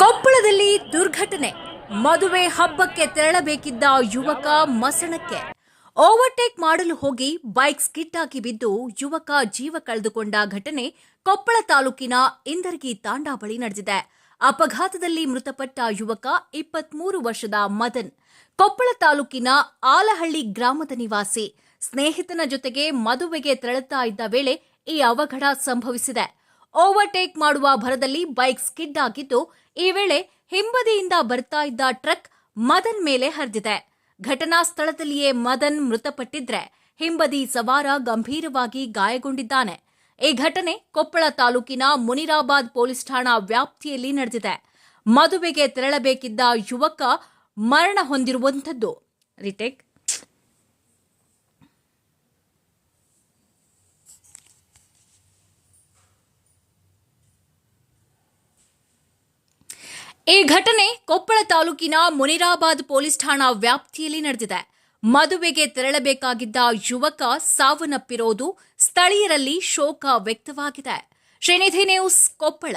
ಕೊಪ್ಪಳದಲ್ಲಿ ದುರ್ಘಟನೆ. ಮದುವೆ ಹಬ್ಬಕ್ಕೆ ತೆರಳಬೇಕಿದ್ದ ಯುವಕ ಮಸಣಕ್ಕೆ. ಓವರ್ಟೇಕ್ ಮಾಡಲು ಹೋಗಿ ಬೈಕ್ ಸ್ಕಿಟ್ ಆಗಿ ಬಿದ್ದು ಯುವಕ ಜೀವ ಕಳೆದುಕೊಂಡ ಘಟನೆ ಕೊಪ್ಪಳ ತಾಲೂಕಿನ ಇಂದರ್ಗಿ ತಾಂಡಾ ಬಳಿ ನಡೆದಿದೆ. ಅಪಘಾತದಲ್ಲಿ ಮೃತಪಟ್ಟ ಯುವಕ ಇಪ್ಪತ್ಮೂರು ವರ್ಷದ ಮದನ್. ಕೊಪ್ಪಳ ತಾಲೂಕಿನ ಆಲಹಳ್ಳಿ ಗ್ರಾಮದ ನಿವಾಸಿ. ಸ್ನೇಹಿತನ ಜೊತೆಗೆ ಮದುವೆಗೆ ತೆರಳುತ್ತಾ ಇದ್ದ ವೇಳೆ ಈ ಅವಘಡ ಸಂಭವಿಸಿದೆ. ಓವರ್ಟೇಕ್ ಮಾಡುವ ಭರದಲ್ಲಿ ಬೈಕ್ ಸ್ಕಿಡ್ ಆಗಿದ್ದು, ಈ ವೇಳೆ ಹಿಂಬದಿಯಿಂದ ಬರ್ತಾ ಇದ್ದ ಟ್ರಕ್ ಮದನ್ ಮೇಲೆ ಹರಿದಿದೆ. ಘಟನಾ ಸ್ಥಳದಲ್ಲಿಯೇ ಮದನ್ ಮೃತಪಟ್ಟಿದ್ರೆ ಹಿಂಬದಿ ಸವಾರ ಗಂಭೀರವಾಗಿ ಗಾಯಗೊಂಡಿದ್ದಾನೆ. ಈ ಘಟನೆ ಕೊಪ್ಪಳ ತಾಲೂಕಿನ ಮುನಿರಾಬಾದ್ ಪೊಲೀಸ್ ಠಾಣಾ ವ್ಯಾಪ್ತಿಯಲ್ಲಿ ನಡೆದಿದೆ. ಮದುವೆಗೆ ತೆರಳಬೇಕಿದ್ದ ಯುವಕ ಮರಣ ಹೊಂದಿರುವಂಥದ್ದು. ರಿಟೇಕ್ ಈ ಘಟನೆ ಕೊಪ್ಪಳ ತಾಲೂಕಿನ ಮುನಿರಾಬಾದ್ ಪೊಲೀಸ್ ಠಾಣಾ ವ್ಯಾಪ್ತಿಯಲ್ಲಿ ನಡೆದಿದೆ. ಮದುವೆಗೆ ತೆರಳಬೇಕಾಗಿದ್ದ ಯುವಕ ಸಾವನ್ನಪ್ಪಿರೋದು ಸ್ಥಳೀಯರಲ್ಲಿ ಶೋಕ ವ್ಯಕ್ತವಾಗಿದೆ. ಶ್ರೀನಿಧಿ ನ್ಯೂಸ್ ಕೊಪ್ಪಳ.